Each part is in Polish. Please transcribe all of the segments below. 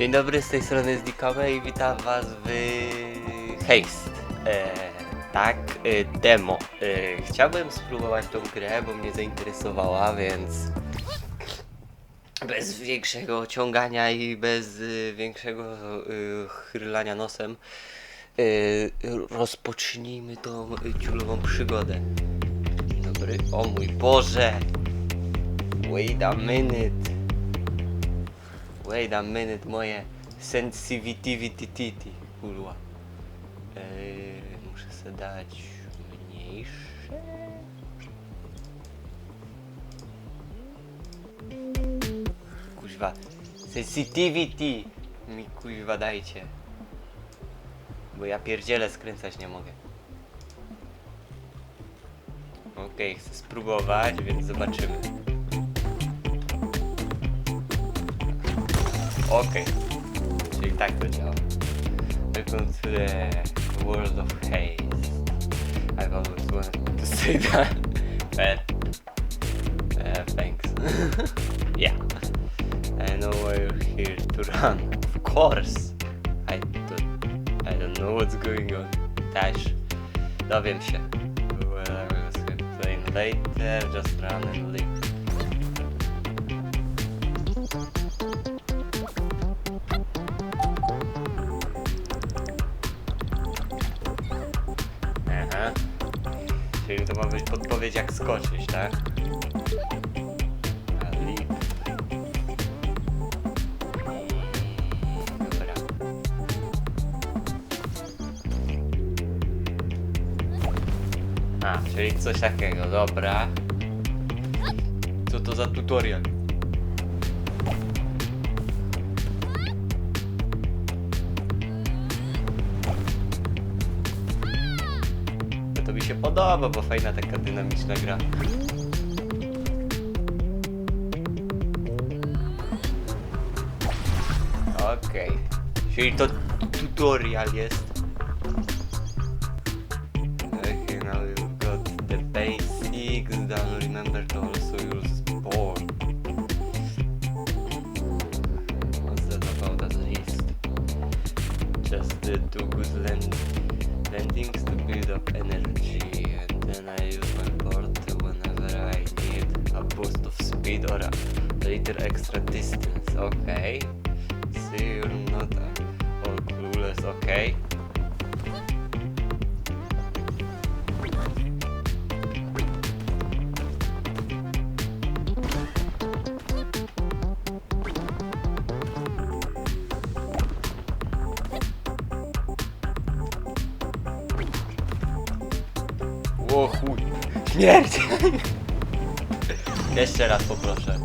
Dzień dobry, z tej strony Zdikowe i witam was w Haste. E, tak, e, demo. E, chciałbym spróbować tą grę, bo mnie zainteresowała, więc bez większego ciągania i bez e, większego e, chrlania nosem e, rozpocznijmy tą ciulową przygodę. Dzień dobry. O mój Boże! Wait a minute. Wait a minute, moje sensitivity, kurwa. Eee, muszę sobie dać mniejsze. Kuźwa, sensitivity mi kuźwa dajcie. Bo ja pierdzielę skręcać nie mogę. Okej, chcę spróbować, więc zobaczymy. Okej. Czyli tak to działa. Welcome to the world of haze. I've always wanted to say that. But uh, thanks. yeah. I know why you're here to run. Of course. I don't, I don't know what's going on. Dash. Dowiem się. Well, I will explain later. Just run and leave. Podpowiedź jak skoczyć, tak? Dobra. A, czyli coś takiego, dobra. Co to za tutorial? Się podoba, bo fajna taka dynamiczna gra. Okej. Czyli to tutorial jest. Speed or a little extra distance. Okay. See you're not uh, all clueless, chuj. Śmierć! Jeszcze raz poproszę.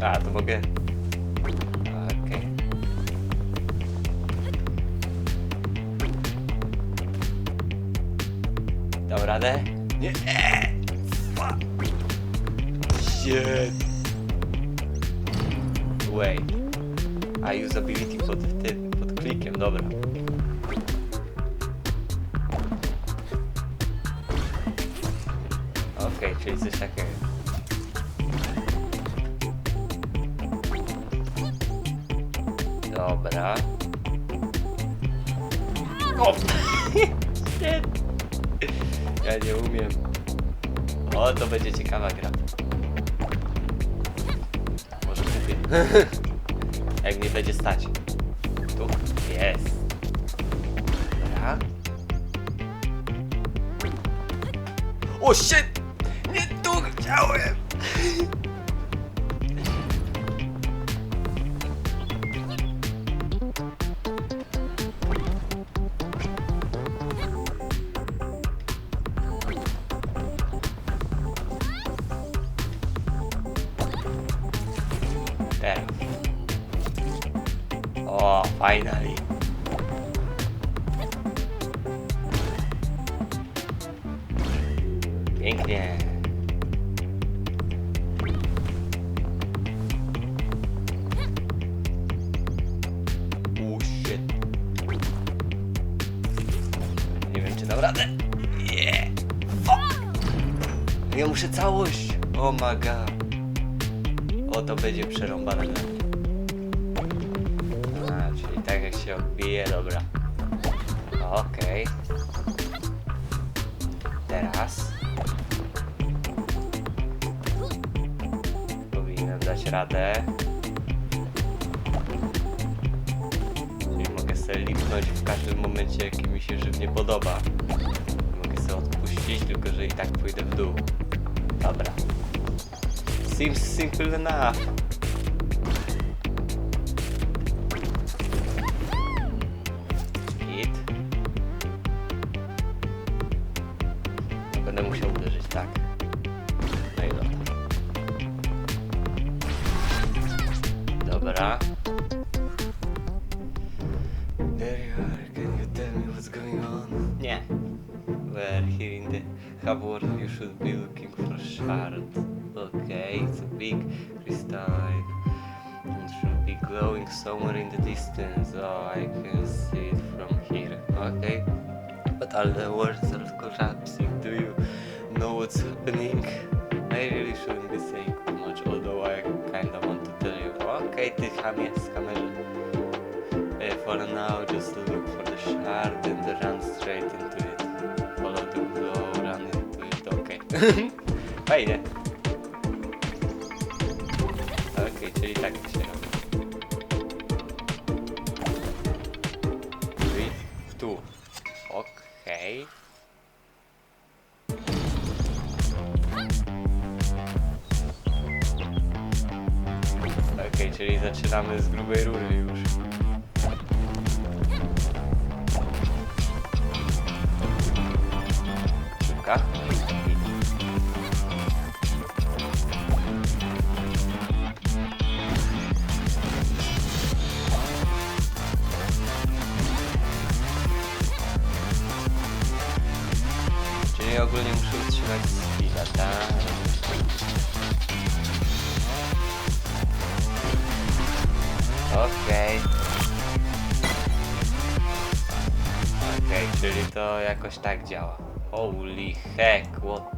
A, to mogę. Okej. Dam radę? Nie! Shit! Wait. A usability pod tym, pod klikiem, dobra. Okej, czyli coś takiego. Dobra. O! Shit. Ja nie umiem. O, to będzie ciekawa gra. Może kupię. Jak mnie będzie stać. Tu jest. Dobra. O shit! Nie tu chciałem! Teraz. O, finally. Lipnąć w każdym momencie, jaki mi się żywnie podoba. Mogę sobie odpuścić, tylko że i tak pójdę w dół. Dobra. Seems simple enough. The. Oh, I can see it from here. Okay. But all the words are collapsing. Do you know what's happening? I really shouldn't be saying too much, although I kinda want to tell you. Okay, ty chamie z kamerze. Uh, for now, just look for the shard and run straight into it. Follow the glow, run into it. Okay. Fajnie. Czyli ogólnie muszę utrzymać speeda, tak? Okej. Okej, czyli to jakoś tak działa. Holy heck, what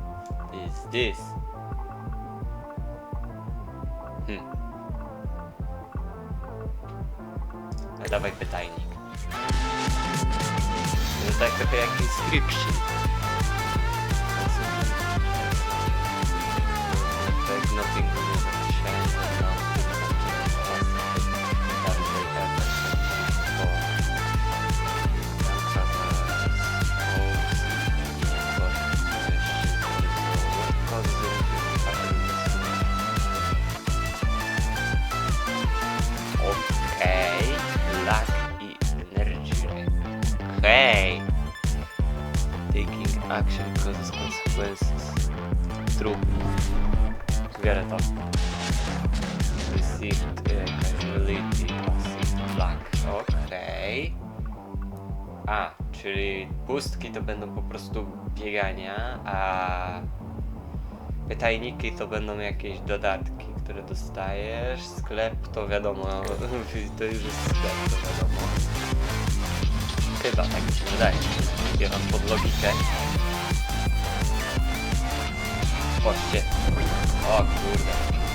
is this? No dawaj pytajnik. To tak trochę jak inscription. Taking action causes consequences. True. Zbiorę to. Received casualty, received luck. Okej. A, czyli pustki to będą po prostu biegania, a pytajniki to będą jakieś dodatki, które dostajesz. Sklep to wiadomo, to już jest sklep, to wiadomo. Chyba tak się wydaje, biorąc pod logikę. こうやって。ああクールだ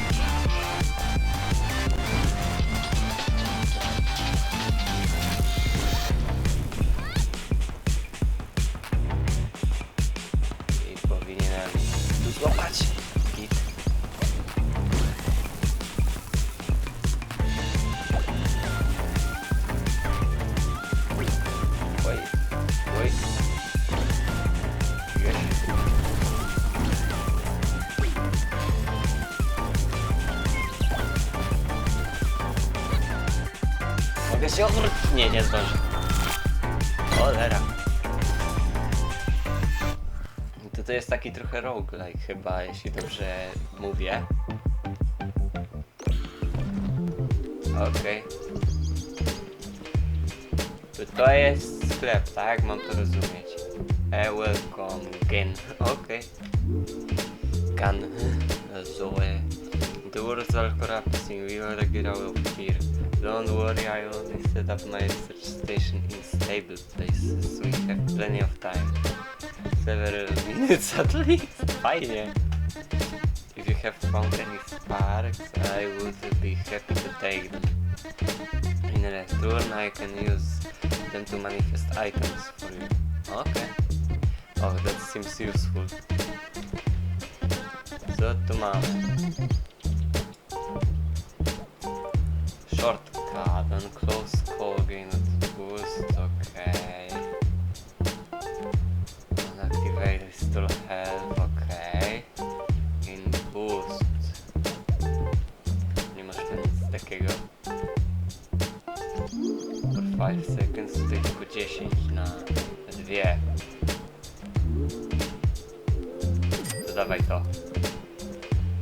taki trochę roguelike chyba, jeśli dobrze mówię. Okej. To to jest sklep, tak? Mam to rozumieć. E, welcome, Gen. Okej. Gun. Zoe. The words are corrupting, we will get out of here. Don't worry, I only set up my research station in stable places. We have plenty of time. Several minutes at least. Fajnie. If you have found any sparks, I would be happy to take them. In return, I can use them to manifest items for you. Okay. Oh, that seems useful. Co tu mamy? Shortcut and close call gain 10 na 2. To dawaj to.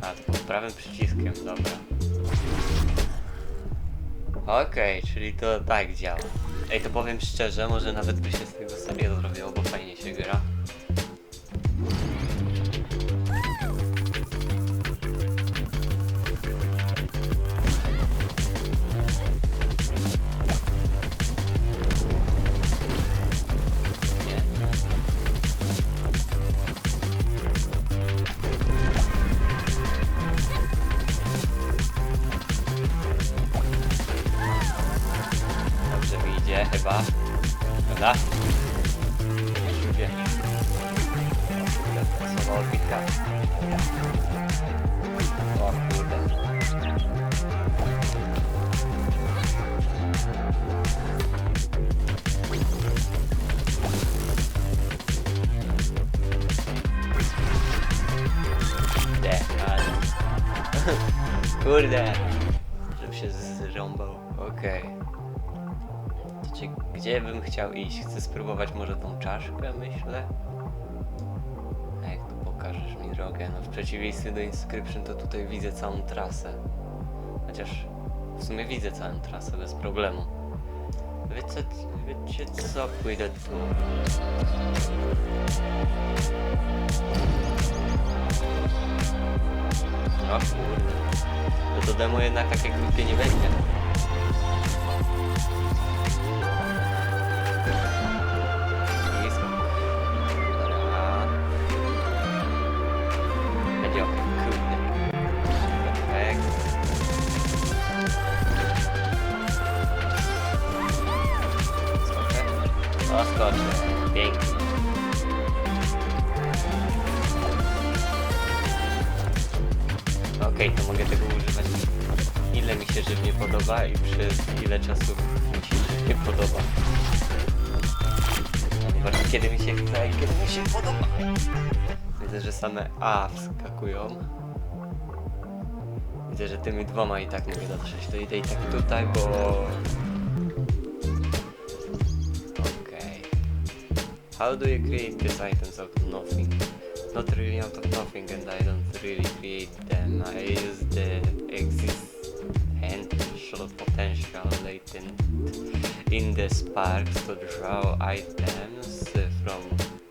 A, pod prawym przyciskiem, dobra. Okej, czyli to tak działa. Ej, to powiem szczerze, może nawet by się z tego sobie zrobiło, bo fajnie się gra. Kurde. Żeby się zrąbał. Okej. Czy, gdzie bym chciał iść? Chcę spróbować może tą czaszkę, myślę. A jak tu pokażesz mi drogę? No w przeciwieństwie do Inscription to tutaj widzę całą trasę. Chociaż w sumie widzę całą trasę bez problemu. Wiecie, wiecie co? Pójdę tu. O kurde. To to demo jednak takie krótkie nie będzie. Ile czasu mi się żywnie podoba. Ponieważ kiedy mi się chce i kiedy mi się podoba. Widzę, że same A wskakują. Widzę, że tymi dwoma i tak mogę dotrzeć. To idę i tak tutaj, bo... Okej. How do you create these items out of nothing? Not really out of nothing and I don't really create them. I use the potential latent in the sparks to draw items from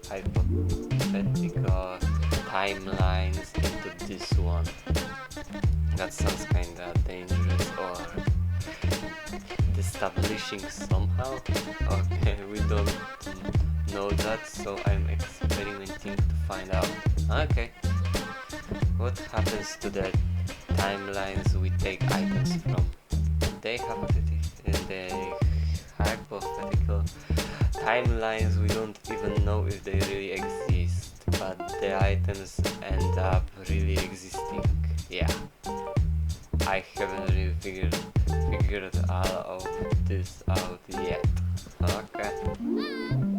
hypothetical timelines into this one. That sounds kinda dangerous or establishing somehow. Okay, we don't know that, so I'm experimenting to find out. Okay. What happens to the timelines we take items from? They the hypothetical timelines we don't even know if they really exist, but the items end up really existing. Yeah. I haven't really figured figured all of this out yet. Okay.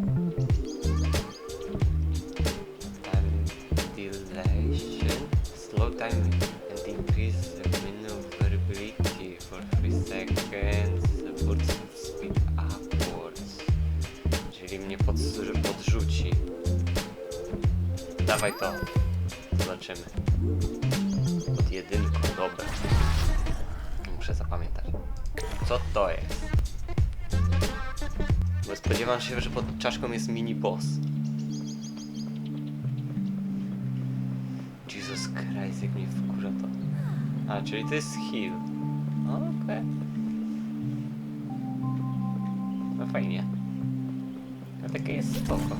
Dawaj to. Zobaczymy. Pod jedynką, dobra. Muszę zapamiętać. Co to jest? Bo spodziewam się, że pod czaszką jest mini boss. Jesus Christ, jak mnie wkurza to. A, czyli to jest heal. Okej. No fajnie. No takie jest spoko.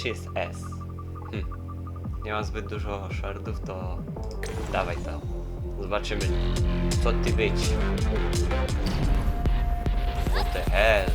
Czy jest S? Hm. Nie mam zbyt dużo shardów, to dawaj to. Zobaczymy, co ty być. What the hell?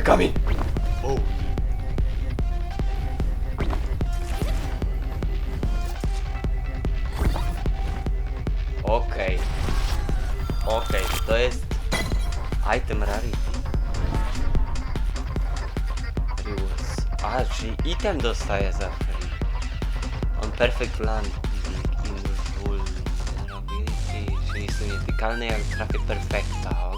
Nie kamień! O! Okej. Okej, to jest item rarity. Rewards. A, czyli item dostaje za free. On perfect invulnerability, czyli są nietykalny jak trafię perfekta,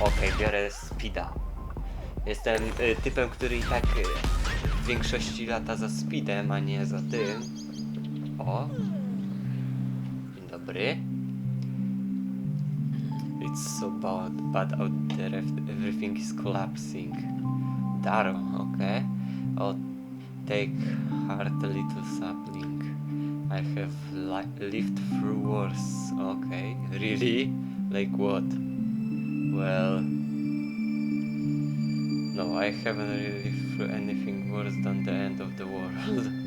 Okej, biorę speeda. Jestem y, typem, który i tak y, w większości lata za speedem, a nie za tym. O. Dzień dobry. It's so bad, bad out there, ev- everything is collapsing. Daro, okay. I'll take heart little sapling. I have li- lived through worse. Okay, really? Like what? Well, no, I haven't really through anything worse than the end of the world.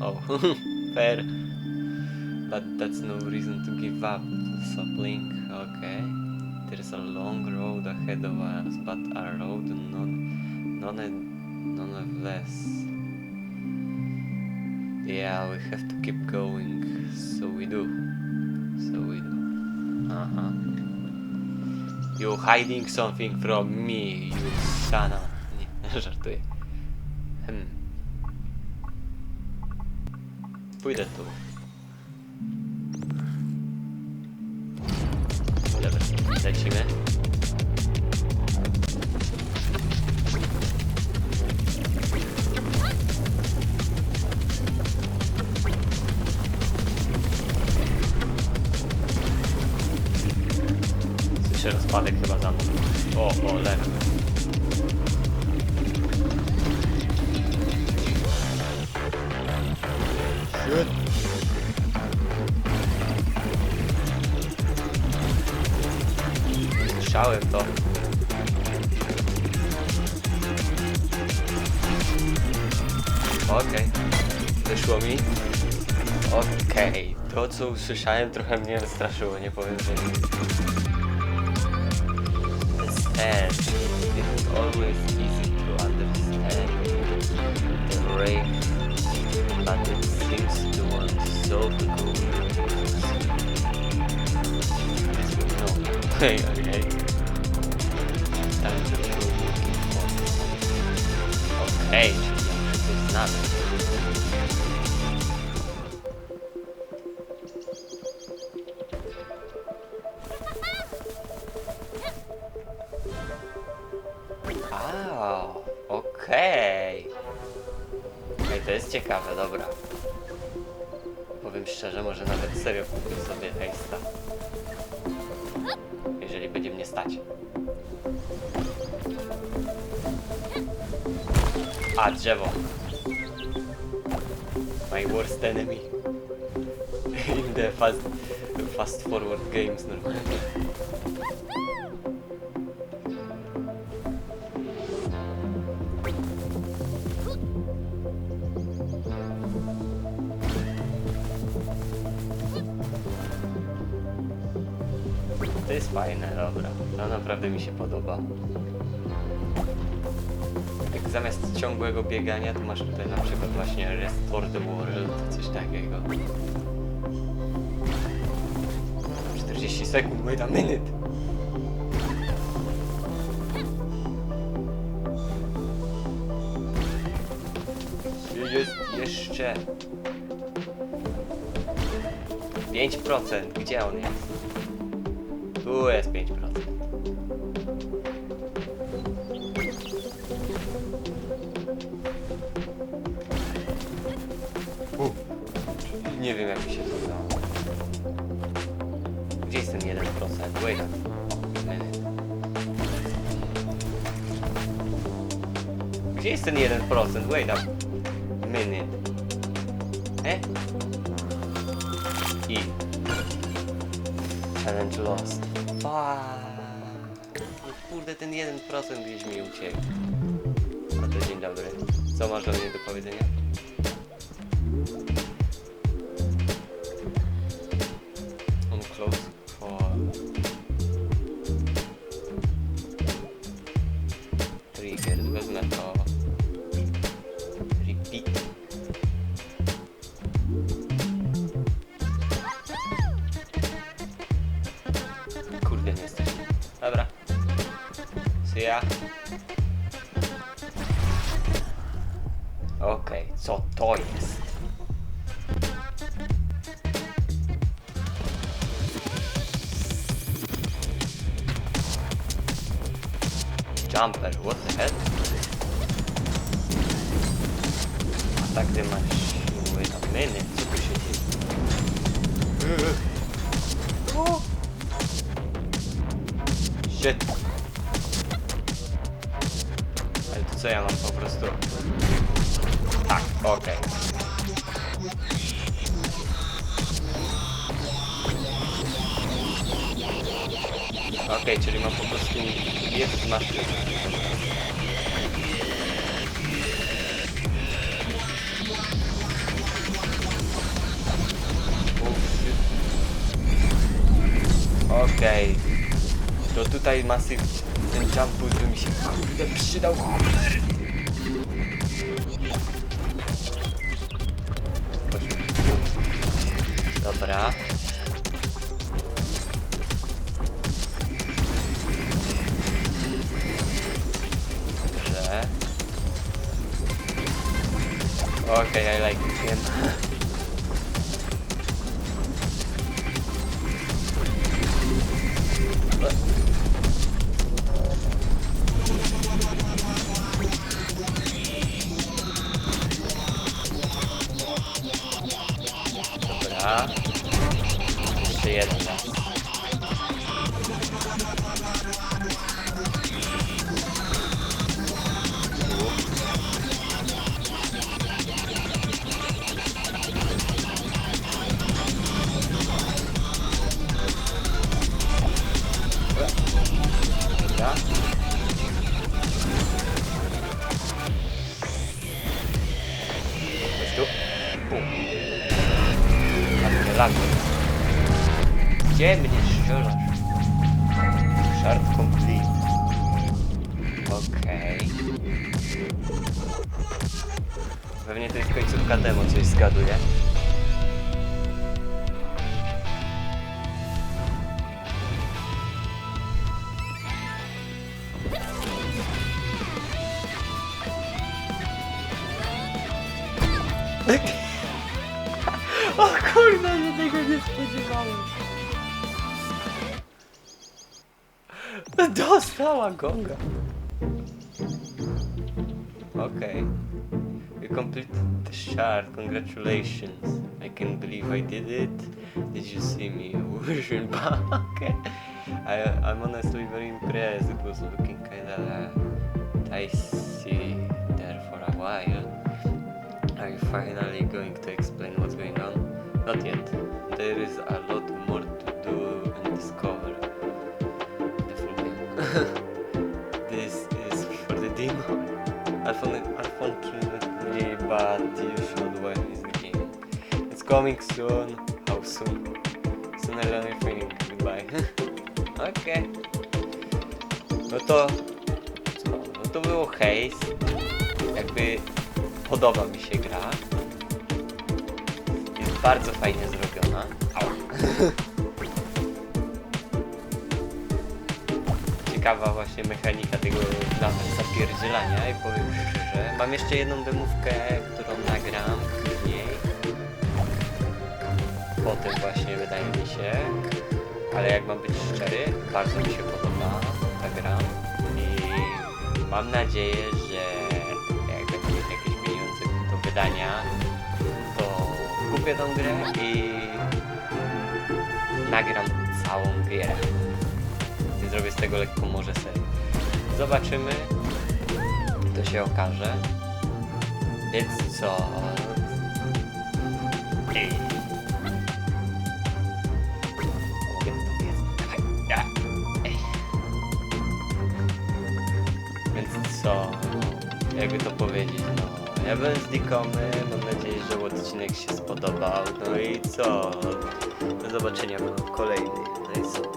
oh, fair. But that's no reason to give up. Sapling, okay. There's a long road ahead of us, but a road none, none, nonetheless. Yeah, we have to keep going. So we do. So we do. Uh huh. You hiding something from me, you of... Nie, żartuję. Hmm. Pójdę tu. Dobra, lecimy. O, o, lewy. To. Okej. Wyszło mi. Okej. To co usłyszałem trochę mnie wystraszyło, nie powiem, że nie. The rain, but it seems to want so to go. No. Hey, okay. Time to go looking for. Okej, czyli to jest The fast, fast forward games normalnie. To jest fajne, dobra. To naprawdę mi się podoba. Jak zamiast ciągłego biegania, to masz tutaj na przykład właśnie Restore the World, coś takiego. 40 sekund, wait a minute. Jest jeszcze 5%. Gdzie on jest? Tu jest 5%. U. Nie wiem jak się Wait a minute. Gdzie jest ten 1%? Wait a minute. E? I. Challenge lost. Fuck. Kurde, ten 1% gdzieś mi uciekł. A to dzień dobry. Co masz do mnie See ya. Okej, co to jest? Jumper, what the hell? A tak ty masz... Shit. Maszyna. Okej. To tutaj masyw ten jump boost by mi się kurde przydał. Dobra. Okay, I like O spodziewałem. Dostała gonga. Okej. You completed the shard. Congratulations. I can't believe I did it. Did you see me? Version okay. I, I'm honestly very impressed. It was looking kinda dicey there for a while. I finally going to explain what's going on? Not yet. There is a lot more to do and discover. The full game. this is for the demo. Unfortunately, unfortunately, but you should watch this game. It's coming soon. How soon? Sooner than you think. Goodbye. Okej. No to... No to było Haze. Jakby podoba mi się gra. Jest bardzo fajnie zrobiona. Ciekawa właśnie mechanika tego nawet zapierdzielania i powiem szczerze, mam jeszcze jedną demówkę, którą nagram później. Potem właśnie wydaje mi się. Ale jak mam być szczery, bardzo mi się podoba ta gra i mam nadzieję, że wydania, to kupię tą grę i nagram całą grę. I zrobię z tego lekko może serię. Zobaczymy, to się okaże. Więc co? Ej. Więc co? Jakby to powiedzieć, no. Ja byłem z Dikomy, mam nadzieję, że odcinek się spodobał. No i co? Do zobaczenia w kolejnym. No i co?